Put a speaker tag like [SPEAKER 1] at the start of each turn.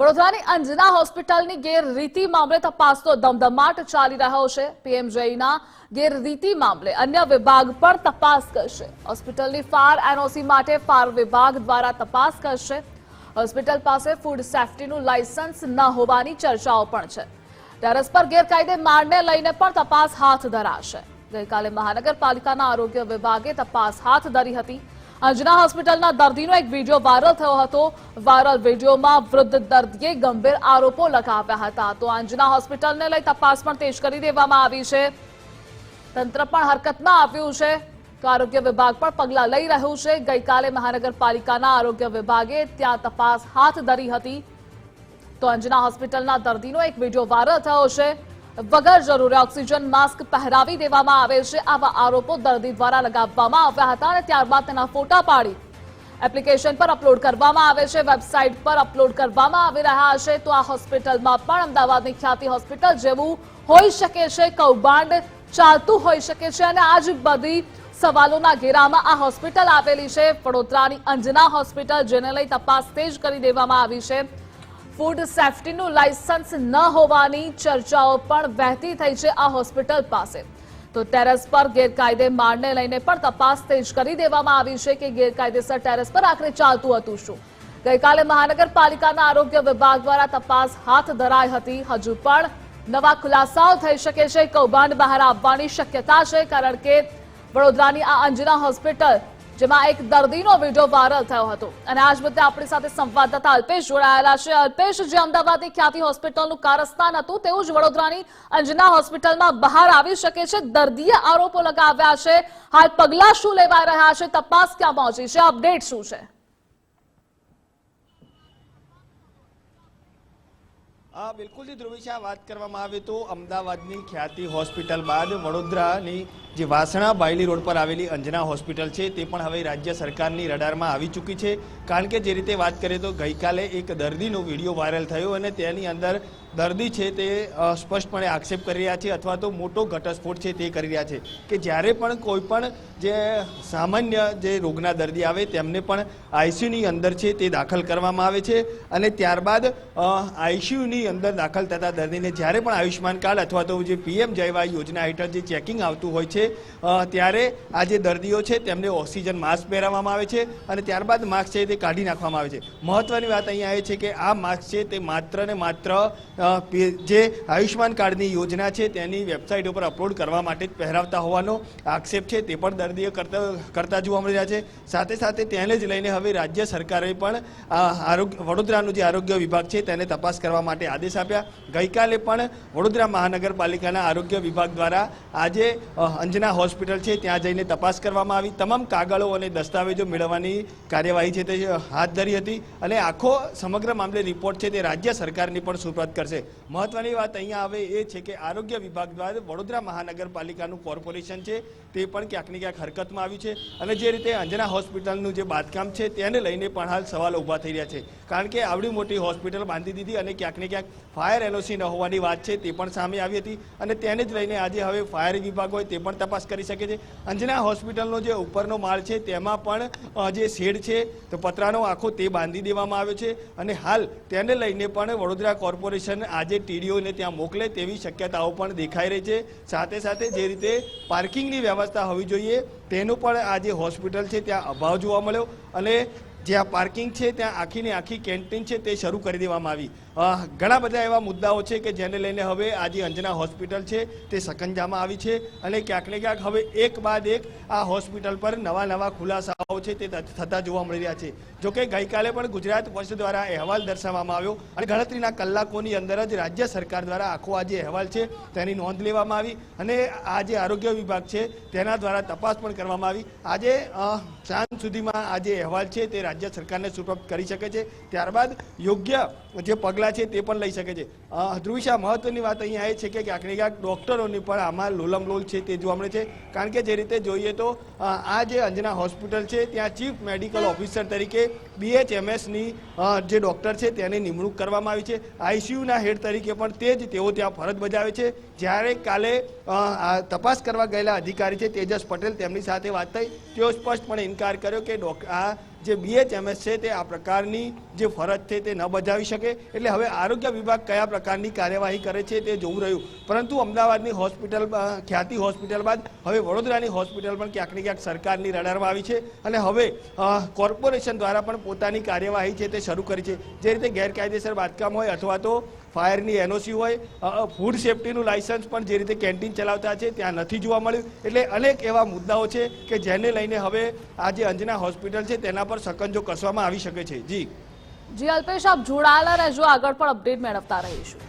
[SPEAKER 1] વડોદરાની અંજના હોસ્પિટલની ગેરરીતિ મામલે તપાસનો ધમધમાટ ચાલી રહ્યો છે. પીએમજેના ગેરરીતિ મામલે અન્ય વિભાગ પણ તપાસ કરશે. હોસ્પિટલની ફાયર એનઓસી માટે ફાયર વિભાગ દ્વારા તપાસ કરશે. હોસ્પિટલ પાસે ફૂડ સેફ્ટીનું લાયસન્સ ન હોવાની ચર્ચાઓ પણ છે. ટેરસ પર ગેરકાયદે મારને લઈને પણ તપાસ હાથ ધરાશે. ગઈકાલે મહાનગરપાલિકાના આરોગ્ય વિભાગે તપાસ હાથ ધરી હતી. અંજના હોસ્પિટલના દર્દીનો એક વીડિયો વાયરલ થયો હતો. વાયરલ વિડીયોમાં વૃદ્ધ દર્દીએ ગંભીર આરોપો લગાવ્યા હતા. તો અંજના હોસ્પિટલને લઈ તપાસ પણ તેજ કરી દેવામાં આવી છે. તંત્ર પણ હરકતમાં આવ્યું છે. તો આરોગ્ય વિભાગ પણ પગલાં લઈ રહ્યું છે. ગઈકાલે મહાનગરપાલિકાના આરોગ્ય વિભાગે ત્યાં તપાસ હાથ ધરી હતી. તો અંજના હોસ્પિટલના દર્દીનો એક વીડિયો વાયરલ થયો છે. વગર જરૂરી ઓક્સિજન માસ્ક પહેરાવી દેવામાં આવે છે. આવા આરોપો દર્દી દ્વારા લગાવવામાં આવ્યા હતા અને ત્યારબાદ તેના ફોટા પાડી એપ્લિકેશન પર અપલોડ કરવામાં આવે છે. વેબસાઇટ પર અપલોડ કરવામાં આવી રહ્યા છે. તો આ હોસ્પિટલમાં પણ અમદાવાદની ખ્યાતિ હોસ્પિટલ જેવું હોઈ શકે છે. કૌભાંડ ચાલતું હોઈ શકે છે અને આ જ બધી સવાલોના ઘેરામાં આ હોસ્પિટલ આવેલી છે. વડોદરાની અંજના હોસ્પિટલ, જેને લઈ તપાસ તેજ કરી દેવામાં આવી છે. ફૂડ સેફ્ટીનું લાયસન્સ ન હોવાની ચર્ચાઓ પણ વહેતી થઈ છે આ હોસ્પિટલ પાસે. તો ટેરેસ પર ગેરકાયદે મારને લઈને પણ તપાસ તેજ કરી દેવામાં આવી છે કે ગેરકાયદેસર ટેરેસ પર આખરે ચાલતું હતું શું. ગઈકાલે મહાનગરપાલિકાના આરોગ્ય વિભાગ દ્વારા તપાસ હાથ ધરાઈ હતી. હજુ પણ નવા ખુલાસાઓ થઈ શકે છે. કૌભાંડ બહાર આવવાની શક્યતા છે કારણ કે વડોદરાની આ અંજના હોસ્પિટલ જેમાં એક દર્દીનો વીડિયો વાયરલ થયો હતો. અને આજ મુદ્દે આપણી સાથે સંવાદદાતા અલ્પેશ જોડાયેલા છે. અલ્પેશ, જે અમદાવાદની ખ્યાતિ હોસ્પિટલનું કારસ્તાન હતું તેવું જ વડોદરાની અંજના હોસ્પિટલમાં બહાર આવી શકે છે. દર્દીએ આરોપો લગાવ્યા છે. હાલ પગલાં શું લેવાઈ રહ્યા છે? તપાસ ક્યાં પહોંચી છે? અપડેટ શું છે?
[SPEAKER 2] આ બિલકુલથી ધ્રુવિશા વાત કરવામાં આવે તો અમદાવાદની ખ્યાતિ હોસ્પિટલ બાદ વડોદરાની જે વાસણા બાયલી રોડ પર આવેલી અંજના હોસ્પિટલ છે, તે પણ હવે રાજ્ય સરકારની રડારમાં આવી ચૂકી છે. કારણ કે જે રીતે વાત કરીએ તો ગઈકાલે એક દર્દીનો વીડિયો વાયરલ થયો અને તેની અંદર દર્દી છે તે સ્પષ્ટપણે આક્ષેપ કરી રહ્યા છે અથવા તો મોટો ઘટસ્ફોટ છે તે કરી રહ્યા છે. કે જ્યારે પણ કોઈ પણ જે સામાન્ય જે રોગના દર્દી આવે તેમને પણ આઈસીયુની અંદર છે તે દાખલ કરવામાં આવે છે અને ત્યારબાદ આઈસીયુની અંદર દાખલ થતા દર્દીને જ્યારે પણ આયુષ્યમાન કાર્ડ અથવા તો જે પીએમ જયવાય યોજના હેઠળ જે ચેકિંગ આવતું હોય છે ત્યારે આ જે દર્દીઓ છે તેમને ઓક્સિજન માસ્ક પહેરાવવામાં આવે છે અને ત્યારબાદ માસ્ક છે તે કાઢી નાખવામાં આવે છે. મહત્વની વાત અહીંયા એ છે કે આ માસ્ક છે તે માત્ર ને માત્ર જે આયુષ્યમાન કાર્ડની યોજના છે તેની વેબસાઇટ ઉપર અપલોડ કરવા માટે જ પહેરાવતા હોવાનો આક્ષેપ છે તે પણ દર્દીઓ કરતા કરતા જોવા મળી રહ્યા છે. સાથે સાથે તેને જ લઈને હવે રાજ્ય સરકારે પણ આરોગ્ય વડોદરાનું જે આરોગ્ય વિભાગ છે તેને તપાસ કરવા માટે આદેશ આપ્યા. ગઈકાલે પણ વડોદરા મહાનગરપાલિકાના આરોગ્ય વિભાગ દ્વારા આજે અ, અંજના હોસ્પિટલ છે, ત્યાં જઈને તપાસ કરવામાં આવી. તમામ કાગળો અને દસ્તાવેજો મેળવવાની કાર્યવાહી છે તે હાથ ધરી હતી અને આખો સમગ્ર મામલે રિપોર્ટ છે તે રાજ્ય સરકારની પણ સુપ્રત કરશે. મહત્વની વાત અહીંયા આવે એ છે કે આરોગ્ય વિભાગ દ્વારા વડોદરા મહાનગરપાલિકાનું કોર્પોરેશન છે તે પણ ક્યાંક ક્યાંક હરકતમાં આવ્યું છે અને જે રીતે અંજના હોસ્પિટલનું જે બાંધકામ છે તેને લઈને પણ હાલ સવાલો ઊભા થઈ રહ્યા છે. કારણ કે આવડી મોટી હોસ્પિટલ બાંધી દીધી અને ક્યાંક ક્યાંક ફાયર એનઓસી ન હોવાની વાત છે તે પણ સામે આવી હતી અને તેને જ લઈને આજે હવે ફાયર વિભાગ હોય તે પણ તપાસ કરી શકે છે. અંજના હોસ્પિટલનો જે ઉપરનો માળ છે, તેમાં પણ જે શેડ છે, તો પતરાનો આખો તે બાંધી દેવામાં આવ્યો છે. અને હાલ તેને લઈને પણ વડોદરા કોર્પોરેશન આજે ટીડીઓને ત્યાં મોકલે તેવી શક્યતાઓ પણ દેખાઈ રહી છે. સાથે સાથે જે રીતે પાર્કિંગની વ્યવસ્થા હોવી જોઈએ, તેનો પણ આ જે હોસ્પિટલ છે, ત્યાં અભાવ જોવા મળ્યો. અને જ્યાં પાર્કિંગ છે, ત્યાં આખીને આખી કેન્ટીન છે, તે શરૂ કરી દેવામાં આવી. ઘણા બધા એવા મુદ્દાઓ છે કે જેને લઈને હવે આ જે અંજના હોસ્પિટલ છે, તે સકંજામાં આવી છે અને ક્યાંક ને ક્યાંક હવે એક બાદ એક આ હોસ્પિટલ પર નવા નવા ખુલાસાઓ છે, તે થતા જોવા મળી રહ્યા છે. જોકે ગઈકાલે પણ ગુજરાત પક્ષ દ્વારા અહેવાલ દર્શાવવામાં આવ્યો અને ગણતરીના કલાકોની અંદર જ રાજ્ય સરકાર દ્વારા આખો આ જે અહેવાલ છે, તેની નોંધ લેવામાં આવી અને આ જે આરોગ્ય વિભાગ છે, તેના દ્વારા તપાસ પણ કરવામાં આવી. આજે સાંજ સુધીમાં આ જે અહેવાલ છે, તે રાજ્ય સરકારને સુપ્રત કરી શકે છે. ત્યારબાદ યોગ્ય જે પગલાં છે તે પણ લઈ શકે છે. ધ્રુવિશા મહત્વની વાત અહીંયા એ છે કે ક્યાંક ને ક્યાંક ડૉક્ટરોની પણ આમાં લોલમ લોલ છે તે જોવા મળે છે. કારણ કે જે રીતે જોઈએ તો આ જે અંજના હોસ્પિટલ છે, ત્યાં ચીફ મેડિકલ ઓફિસર તરીકે બીએચએમએસની જે ડૉક્ટર છે તેની નિમણૂક કરવામાં આવી છે. આઈસીયુના હેડ તરીકે પણ તે જ તેઓ ત્યાં ફરજ બજાવે છે. જ્યારે કાલે તપાસ કરવા ગયેલા અધિકારી છે તેજસ પટેલ તેમની સાથે વાત થઈ. તેઓ સ્પષ્ટપણે ઇનકાર કર્યો કે આ જે બીએચએમએસ છે તે આ પ્રકારની જે ફરજ છે તે ન બજાવી શકે. એટલે હવે આરોગ્ય વિભાગ કયા પ્રકારની કાર્યવાહી કરે છે તે જોવું રહ્યું. પરંતુ અમદાવાદની હોસ્પિટલ ખ્યાતિ હોસ્પિટલ બાદ હવે વડોદરાની હોસ્પિટલ પણ ક્યાંક ને ક્યાંક સરકારની રડારમાં આવી છે. અને હવે કોર્પોરેશન દ્વારા પણ પોતાની કાર્યવાહી છે તે શરૂ કરી છે. જે રીતે ગેરકાયદેસર બાંધકામ હોય અથવા તો ફાયરની એનઓસી હોય ફૂડ સેફટીનું લાયસન્સ પણ જે રીતે કેન્ટીન ચલાવતા છે, ત્યાં નથી જોવા મળ્યું. એટલે અનેક એવા મુદ્દાઓ છે કે જેને લઈને હવે આ જે અંજના હોસ્પિટલ છે, તેના પર સકંજો કસવામાં આવી શકે છે. જી.
[SPEAKER 1] જી, અલ્પેશ, આપ જોડાયેલા રહેજો. આગળ પણ અપડેટ મેળવતા રહીશું.